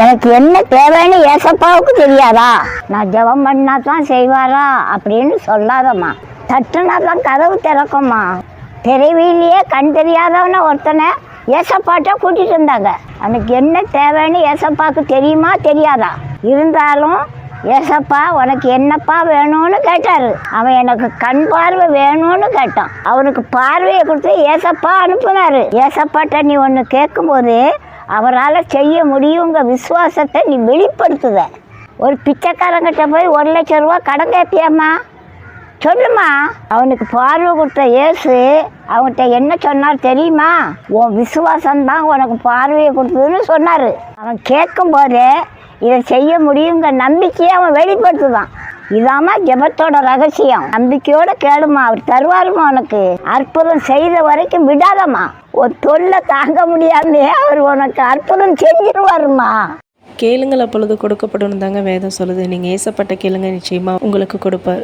எனக்கு என்ன தேவைன்னு ஏசப்பாவுக்கு தெரியாதா? நான் ஜெபம் பண்ணா தான் செய்வாரா? அப்படின்னு சொல்லாதம்மா. தட்டுனா தான் கதவு திறக்கும்மா. தெருவிலேயே கண் தெரியாதவன ஒருத்தனை ஏசப்பாட்ட கூட்டிட்டு இருந்தாங்க எனக்கு என்ன தேவைன்னு ஏசப்பாவுக்கு தெரியுமா தெரியாதா? இருந்தாலும் ஏசப்பா உனக்கு என்னப்பா வேணும்னு கேட்டாரு. அவன் எனக்கு கண் பார்வை வேணும்னு கேட்டான். அவனுக்கு பார்வையை கொடுத்து ஏசப்பா அனுப்புனாரு. ஏசப்பாட்ட நீ ஒன்று கேட்கும்போது அவரால் செய்ய முடியுங்க விசுவாசத்தை நீ வெளிப்படுத்துத. ஒரு பிச்சைக்காரங்கிட்ட போய் ஒரு லட்ச ரூபா கடன் கேட்பியாம்மா சொல்லுமா அவனுக்கு பார்வை கொடுத்த இயேசு அவன்கிட்ட என்ன சொன்னார் தெரியுமா? உன் விசுவாசம்தான் உனக்கு பார்வையை கொடுத்ததுன்னு சொன்னார். அவன் கேட்கும் போதே இதை செய்ய முடியுங்கிற நம்பிக்கையை அவன் வெளிப்படுத்துதான். இதாம்மா ஜபத்தோட ரகசியம். நம்பிக்கையோட கேளுமா அவர் தருவாருமா உனக்கு. அற்புதம் செய்த வரைக்கும் விடாதம்மா. ஒரு தொல்லை தாங்க முடியாமே அவர் உனக்கு அற்புதம் செஞ்சிருவாருமா கேளுங்கள் அப்பொழுது கொடுக்கப்படும் தாங்க வேதம் சொல்லுது. நீங்கள் ஏசப்பட்ட கேளுங்க நிச்சயமாக உங்களுக்கு கொடுப்பார்.